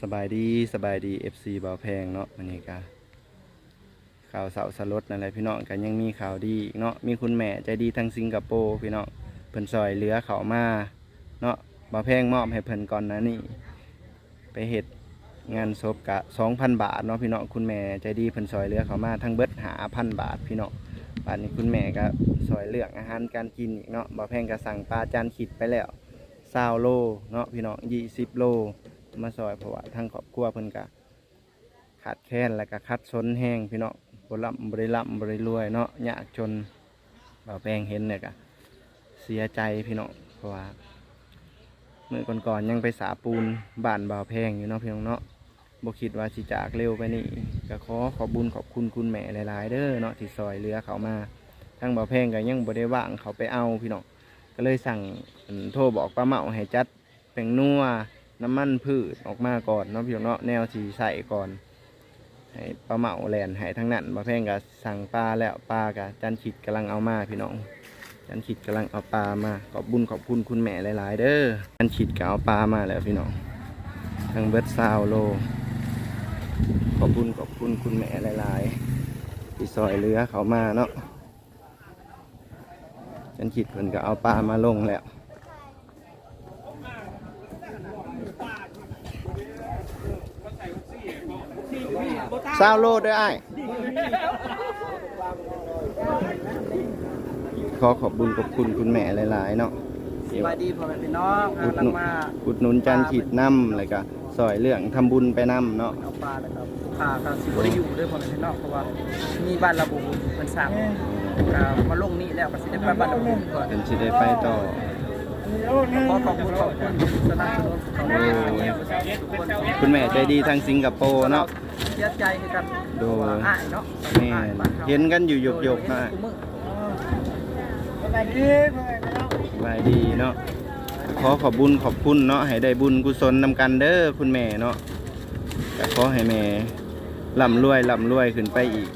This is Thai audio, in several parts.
สบายดีสบายดี FC บ่าวแพงเนาะวันนี้ก็ข่าวเสาสลดนั่นแหละพี่น้องก็ยังมีข่าวดีอีกเนาะมีคุณแม่ใจดีทางสิงคโปร์พี่น้องเพิ่นซอยเหลือเขามาเนาะบ่าวแพงมอบให้เพิ่นก่อนนะนี่ ไปเฮ็ดงานศพกะ2,000 บาทเนาะพี่น้องคุณแม่ใจดีเพิ่นซอยเหลือเขามาทั้งเบิดหาพันบาทพี่น้องบาดนี้คุณแม่ก็ซอยเลือกอาหารการกินอีกเนาะบ่าวแพงก็สั่งปลาจานขิดไปแล้ว20โลเนาะพี่น้อง20โล มาซอยเพราะว่าทางครอบครัวเพิ่นก็ขาดแคลนแล้วก็คัดสนแห้งพี่เนาะบ่ร่ำบ่ได้ร่ำบ่ได้รวยเนาะยากจนบ่าวแปลงเห็นเนี่ยก็เสียใจพี่เนาะเพราะว่าเมื่อก่อนๆยังไปสาปูนบ้านบ่าวแพงอยู่เนาะพี่น้องเนาะบ่คิดว่าสิจากเร็วไปนี่ก็ขอขอบุญขอบคุณคุณแม่หลายๆเด้อเนาะที่ซอยเหลือเขามาทางบ่าวแพงก็ยังบ่ได้ว่างเขาไปเอาพี่เนาะก็เลยสั่งโทรบอกป้าเมาให้จัดแป้งนัว น้ำมันพืชออกมาก่อนเนาะพี่น้องเนาะแนวสีใส่ก่อนให้ปลาเหมาแหลนให้ทั้งนั้นมาแพงกับสั่งปลาแล้วปลากับจันขิดกำลังเอามาพี่น้อง จันขิดกำลังเอาปลามาขอบบุญขอบคุณคุณแม่หลาย ๆ เด้อจันขิดก็เอาปลามาแล้วพี่น้องทั้งเบิดซาวโล ขอบบุญขอบคุณคุณแม่หลายๆที่ซอยเรือเขามาเนาะจันขิดเพิ่นก็เอาปลามาลงแล้ว ซาวโลดด้วยไอ้ายขอขอบบุญขอบคุณคุณแม่หลาย ๆ เนาะสวัสดีพ่อแม่พี่น้องกำลังมาอุดหนุนจานขีดน้ำอะไรก็ซอยเรื่องทำบุญไปน้ำเนาะเอาปลาแล้วครับปลาก็สิบ่ได้อยู่เด้วยพ่อแม่พี่น้องเพราะว่ามีบ้านระบุมันสั่งก็มาลงนี่แล้วก็สิได้ไปบ้านระบุก่อนเป็นสิได้ไปต่อขอขอบคุณขอบคุณสนับสนุนของแม่ทุกคนคุณแม่ใจดีทางสิงคโปร์เนาะ เสียใจให้กันโดย ว่าอ้ายเนาะแม่เห็นกันอยู่หยกๆนะสบายดีเนาะขอขอบบุญขอบคุณเนาะให้ได้บุญกุศลนำกันเด้อคุณแม่เนาะก็ขอให้แม่ร่ำรวยร่ำรวยขึ้นไปอีก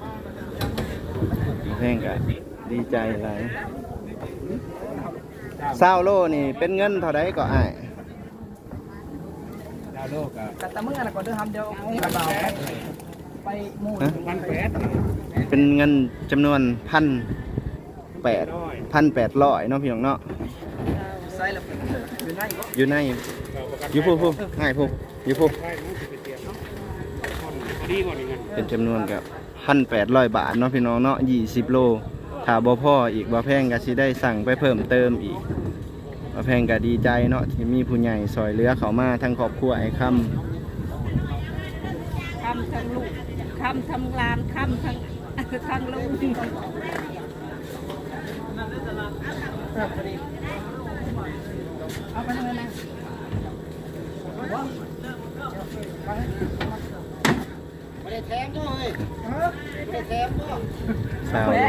แพงกะดีใจหลายเศร้าโลนี่เป็นเงินเท่าไดก็อ้าย ดาวโลกอะกะตะมื้อน่ะก่อนเด้อทำเดียวกระเป๋าไปหมู่พันแปดเป็นเงินจำนวนพันแปดพันแปดร้อยเนาะพี่น้องเนาะใส่แล้วอยู่ไหนบ่อยู่ในอยู่ผู้ผู้ง่ายผู้อยู่ผู้ใช่รู้สึกเป็นเตียนเนาะดีกว่านี้เงินเป็นจำนวนกับพันแปดร้อยบาทเนาะพี่น้องเนาะยี่สิบโลถ้าบ่พ่ออีกบ่แพงก็สิได้สั่งไปเพิ่มเติมอีก บ่แพงก็ดีใจเนาะที่มีผู้ใหญ่ซอยเหลือเขามาทั้งครอบครัวไอ้คคำทั้งลูกคำทำงานคำทั้งทั้งลูกเอาไปเลยนะำสาวโล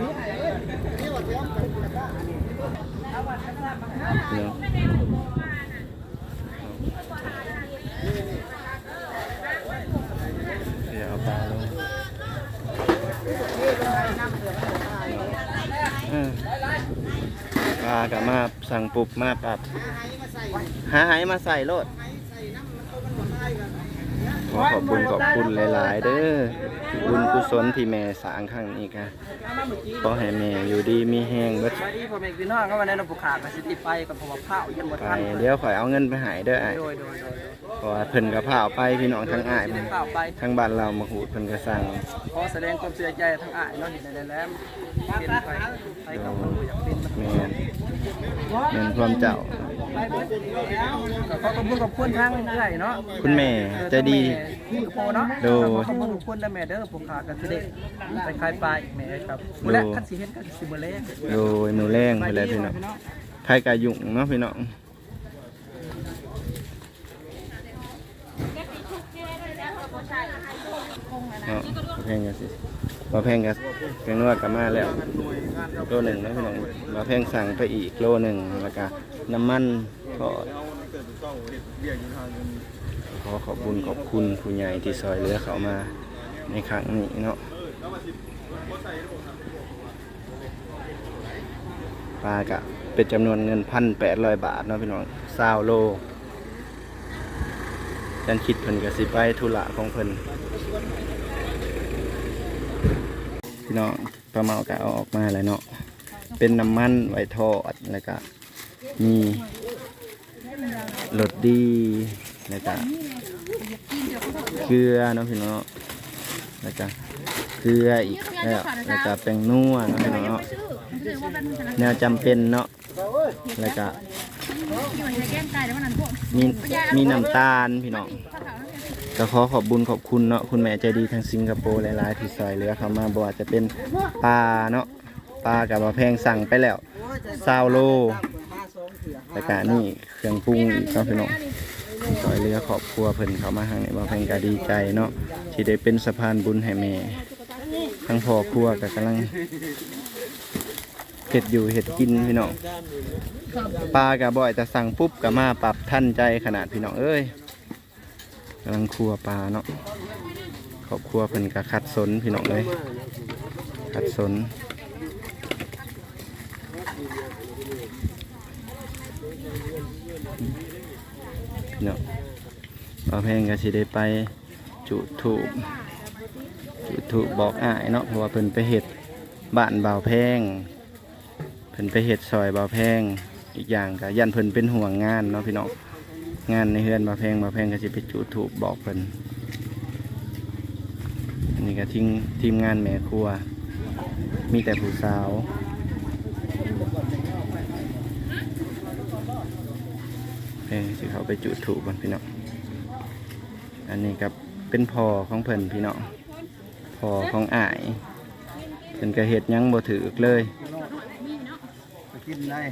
เนาะ เดี๋ยวเอาปลาลงเออปลากับมาสั่งปุบมาปรับหาไหมาใส่โลด ขอขอบคุณขอบคุณหลาย ๆ เด้อบุญกุศลที่แม่สร้างครั้งนี้ค่ะขอให้แม่อยู่ดีมีแห้งเบิดสวัสดีพ่อแม่พี่น้องก็วันนี้เราผูกขาดมาสิติไปกับผมว่าข้าวยังบ่ไปทันเดี๋ยวข่อยเอาเงินไปใหายเด้ออ้ายโดยโดยโดยเพราะว่าเพิ่นกับพาเอาไปพี่น้องทั้งอ้ายสิเพิ่ได้นข้าวไปทั้งบ้านเรามาหูดเพิ่นก็สั่งขอแสดงความเสียใจทั้งอ้ายเนาะเห็นได้แล้วเป็นไปไปกับคนรู้อยากเป็นแม่นแม่นความเจ้า ขอขอบคุณขอบคุณทางเรื่อยเนาะคุณแม่ใจดี นี่กับโพเนาะโดยขอบคุณขอบคุณนะแม่เด้อผูกขาดกันสิเด็กไปคลายปลาอีกแม่ครับและคันสิเห็นคันสิบ่แลงโดยมือแรงไปเลยพี่น้องใครกะยุ่งเนาะพี่น้องเนาะมาแพงกันสิ มาแพงกันแพงนวดกับมาแล้วโลหนึ่งนะพี่น้องมาแพงสั่งไปอีกโลหนึ่งแล้วก็น้ำมันก็ขอขอบคุญขอบคุณผู้ใหญ่ที่ซอยเหลือเขามาในครั้งนี้เนาะปลากะเป็นจำนวนเงินพันแปดร้อยบาทเนาะพี่น้องซาวโลจันคิดเพิ่นก็สิไปธุระของเพิ่น พี่น้องปลาเมาก็เอาออกมาแล้วเนาะเป็นน้ำมันไว้ทอดแล้วก็มีรสดีแล้วก็เกลือเนาะพี่น้องแล้วก็เกลืออีกแล้วแล้วก็แป้งนัวเนาะพี่น้องเนาะแนวจำเป็นเนาะแล้วก็มีมีน้ำตาลพี่น้อง ก็ขอขอบบุญขอบคุณเนาะคุณแม่ใจดีทางสิงคโปร์หลายๆที่ซอยเหลือเขามาบ่ว่าจะเป็นปลาเนาะปลากับมาแพงสั่งไปแล้วซาวโลแต่กะนี่เครื่องปรุงอีกเนาะพี่น้องซอยเหลือครอบครัวเพิ่นเขามาทางนี้มาแพงก็ดีใจเนาะที่ได้เป็นสะพานบุญให้แม่ทั้งพ่อครัวก็กำลังเห็ดอยู่เห็ดกินพี่น้องปลากับบ่อยแต่สั่งปุ๊บก็มาปรับท่านใจขนาดพี่น้องเอ้ยำลังครัวปลาเนาะครอบครัวเพิ่นก็คัดสนพี่น้องเลยคัดสนพี่น้องปลาแพงก็สิได้ไปจุดถูกจุดถูกบอกอ้ายเนาะเพราะว่าเพิ่นไปเห็ดบ้านบ่าวแพงเพิ่นไปเห็ดซอยบ่าวแพงอีกอย่างก็ยันเพิ่นเป็นห่วงงานเนาะพี่น้อง งานในเฮือนมาแพงมาแพงก็จะไปจุดถูกบอกเพิ่นอันนี้ก็ทิ้งทีมงานแม่ครัว มีแต่ผู้สาวเพงสิเขาไปจุดถูกกันพี่น้องอันนี้ก็เป็นพอของเพิ่นพี่น้องพอของอ้ายเพิ่นก็เฮ็ดยังบ่ถือเลยกินได้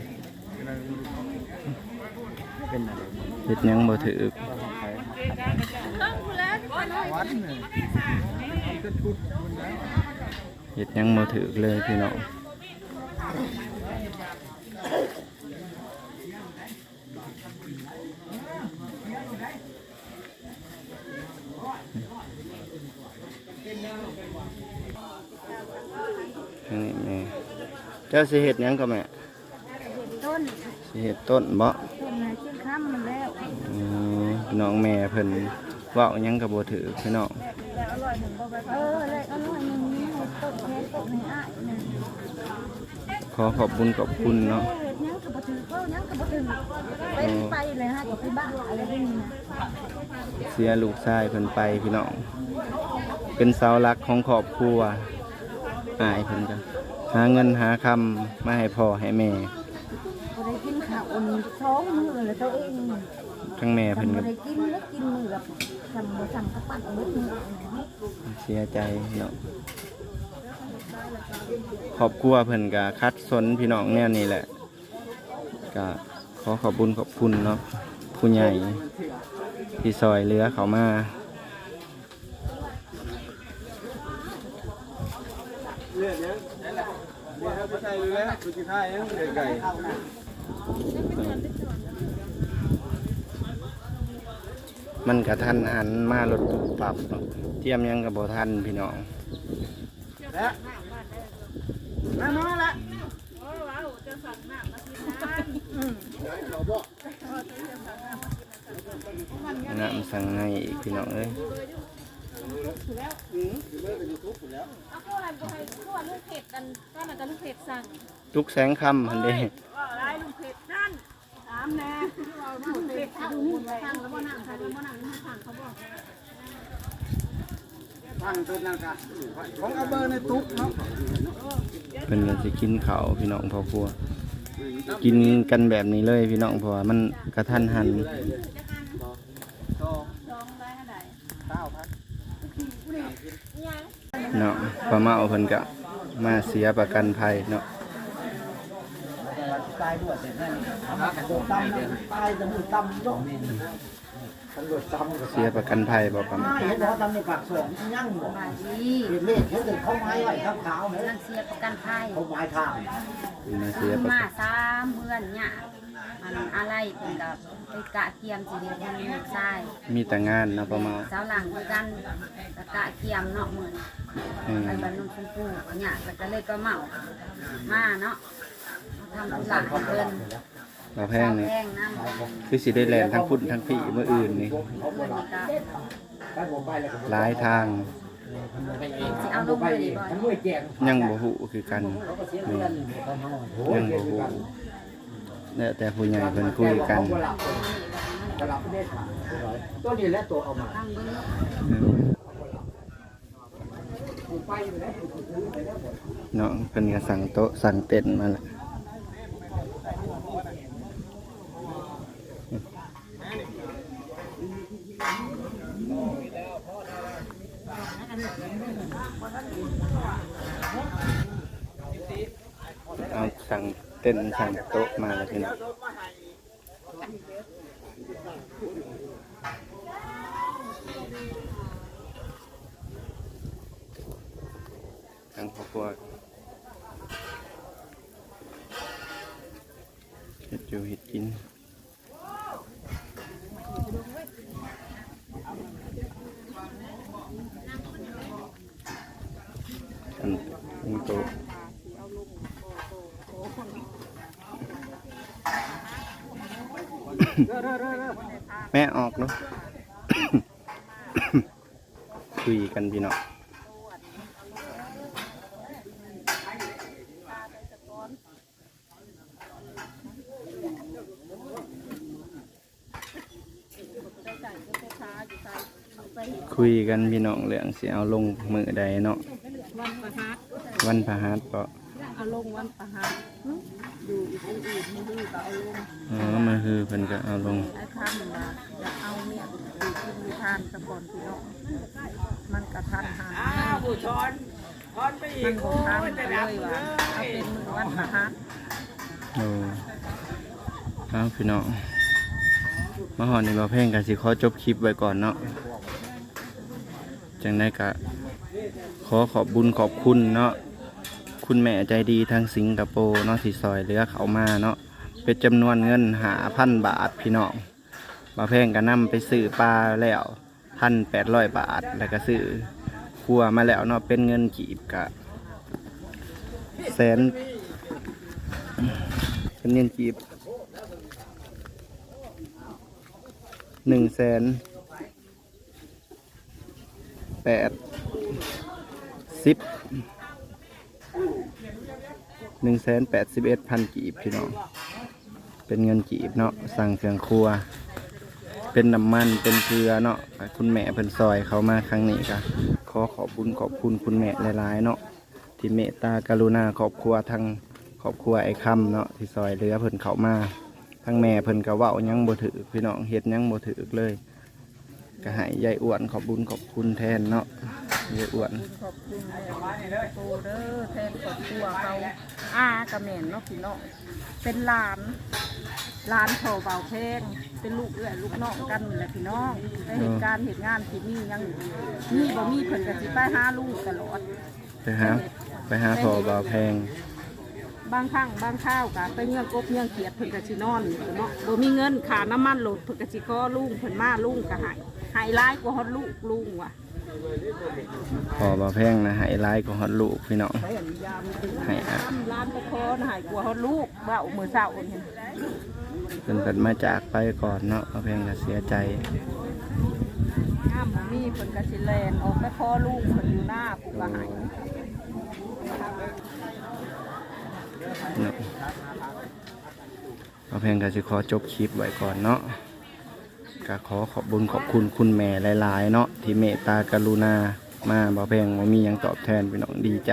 เป็นอะไร เฮ็ดหยังบ่ถือวันหนึ่งก็ชุดมันแล้วเฮ็ดหยังบ่ถือเลยพี่น้องนี่แม่เจ้าสิเฮ็ดหยังก็แม่ต้นสิเฮ็ดต้นบ่ ต้นไหนขึ้นข้ามมันแล้ว อืม พี่น้องแม่เพิ่นเว้าหยังก็บ่ถือพี่น้องเออเลยอร่อยหนึ่งนี่ต้นแค่ต้นให้อ้ายหนึ่งขอขอบคุณขอบคุณเนาะเฮ็ดหยังกับบ่ถือเพิ่นหยังกับบ่ถือเป็นไปเลยฮะกับไปบ้าอะไรพวกนี้นะเสียลูกชายเพิ่นไปพี่น้องเป็นเสาหลักของครอบครัวอายเพิ่นก็หาเงินหาคำมาให้พ่อให้แม่ บ่ได้กินข้าวอุ่นท้องมื้อเลยตัวเอง ทั้งแม่เพิ่นบ่ก็ได้กินแล้วกินมื้อละสั่งบ่สั่งกระปั้นเอาไว้มื้อเสียใจเนาะครอบครัวเพิ่นก็คัดสนพี่น้องแนวนี้แหละก็ขอขอบคุณขอบคุณเนาะผู้ใหญ่ที่ซอยเหลือเขามาเลือดยังนี่ครับไม่ใช่เลยแล้วคุณที่ท่ายังเด็กไก่ มันกระทันหันมารถตู้ปรับเนาะเทียมยังกับบ่ทันพี่น้องแล้วมามาละน้ำสั่งให้อีกพี่น้องเอ้ยเอาพวกอะไรพวกอะไรพวกลูกเห็ดกันก็มันก็ลูกเห็ด สั่งทุกแสงคำพันเด้สั่งแล้วบ่นั่งค่ะแล้วบ่นั่งนี่สั่งเขาบอกฟังตัวนั่งกันของเอาเบอร์ในตุ๊กเนาะเพิ่นก็สิกินข้าวพี่น้องพ่อครัว กินกันแบบนี้เลยพี่น้องเพราะว่ามันกระทันหันสองเก้าพันเนาะป้าเมาเพิ่นก็มาเสียประกันภัยเนาะ ตายด้วยแต่นั่นโดดตั้มตายจะมือตั้มโดดตำรวจตั้มเสียประกันภัยบ่ป้าเมาเห็นว่าตั้มในปากสองยั่งบ่บาดีเห็นเลขเห็นเขาไม้ไว้ขาวๆเนี่ยนังเสียประกันภัยเขาไม้ทางเพิ่นมาเสียประมากันสามเพื่อนเนี่ยมันอะไรเป็นกับไปกะเกียมสิเดียวมันลูกชายมีแต่งานเนาะป้าเมาสาวหลังคือกันกะกะเกียมเนาะเหมือนอืมไปบรรลุคุณปู่เนี่ยก็จะเลยก็เมามาเนาะ ทำธุระให้เพิ่นบ่แพงนี่แพงน้ำคือสิได้แลนทั้งพุ่นทั้งพี่มื้ออื่นนี่เงินก็หลายทางสิเอาลงเลยดีบ่อยยังบ่ฮู้คือกันนี่ยังบ่ฮู้แล้วแต่ผู้ใหญ่เพิ่นคุยกันตัวนี้และตัวเอามาตั้งเบิ่งเนาะอืมเนาะเพิ่นก็สั่งโต๊ะสั่งเต็นท์มาแล้วเอาสั่งเต็นทานโต๊ะมาแล้วพี่น้องทางครอบครัวเห็ดอยู่เห็ดกิน อันอันโตะ แม่ออกเนาะคุยกันพี่เนาะคุยกันพี่น้องเรื่องเสิเอาลงมือใดเนาะวันประหัสวันพฤหัสก็ เอาลงวันประหัสอยู่อีกอื่นอื่นมือดื้ก็เอาลงอ๋อมาคือเพิ่นก็เอาลงไอ้ข้ามมาอยากเอาเนี่ยดูกินดูทานสะก่อนพี่น้องมันกระทันหันผู้ช้อนช้อนไปอีมันกบกทางไปเลยว่าเอาเป็นมือวันประหัสโอ้เอาพี่น้องมาหอนี่บ่เพ่งกันสิขอจบคลิปไว้ก่อนเนาะจังได้กะขอขอบบุญขอบคุณเนาะ คุณแม่ใจดีทางสิงคโปร์เนาะที่ซอยเหลือเขามาเนาะเป็นจำนวนเงินหาพันบาทพี่น้องบ่เพ่งก็นำไปซื้อปลาแล้วพันแปดร้อยบาทแล้วก็ซื้อครัวมาแล้วเนาะเป็นเงินกีบกะแสนเป็นเงินกีบหนึ่งแสนแปดสิบ หนึ่งแสนแปดสิบเอ็ดพันกีบพี่น้อง เป็นเงินกีบเนาะ สั่งเครื่องครัว เป็นน้ำมัน เป็นเกลือเนาะ คุณแม่เพิ่นซอยเขามาครั้งนี้ก็ขอขอบคุญขอบคุณคุณแม่หลายๆเนาะ ที่เมตตากรุณาครอบครัวทางครอบครัวไอ้คำเนาะ ที่ซอยเรือเพิ่นเขามา ทั้งแม่เพิ่นก็เว้ายังบ่ถือพี่น้องเฮ็ดยังบ่ถือเลย ก็ให้ยายอ้วนขอบบุญขอบคุณแทนเนาะยายอ้วนขอบคุณแม่โตเด้อแทนครอบครัวเขาอากระแม่นเนาะพี่น้องเป็นหลานหลานโถเบาเพลงเป็นลูกเอื้อยลูกน้องกันแหละพี่น้องในเหตุการณ์เหตุงานที่มียังมีบ่มีเพิ่นก็สิไปหาลูกตลอดไปหาไปหาพอบ่าวแพงบางครั้งบางข้าวก็ไปเงื่อนกบเงื่อนเขียดเพิ่นก็สินอนอยู่เนาะบ่มีเงินค่าน้ำมันรถเพิ่นก็สิขอลุงเพิ่นมาลุงก็ให้ให้หลายกว่าฮอดลูกลุงว่ะพอบ่าวแพงนะให้ร้ายก็ฮอดลูกพี่น้องไปอันยามถึงให้อะร้านตะคอนให้กว่าฮอดลูกว่าเอามือเช้าเห็นเพิ่นเพิ่นมาจากไปก่อนเนาะบ่าวแพงก็เสียใจงามบ่มีเพิ่นก็สิแลนออกไปขอลูกเพิ่นอยู่หน้าผู้ก็ให้เนาะบ่าวแพงก็สิขอจบคลิปไว้ก่อนเนาะ ก็ขอขอบบุญขอบคุณคุณแม่หลาย ๆ เนาะที่เมตตากรุณามาบ่าแพงบ่มียังตอบแทนพี่น้องดีใจ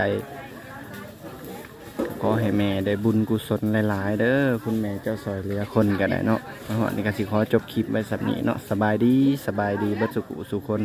ขอให้แม่ได้บุญกุศลหลาย ๆ เด้อคุณแม่เจ้าซอยเหลือคนก็ได้เนาะมาหอดนี่ก็สิขอจบคลิปไว้สับนี้เนาะสบายดีสบายดีบัดสุขุสุคน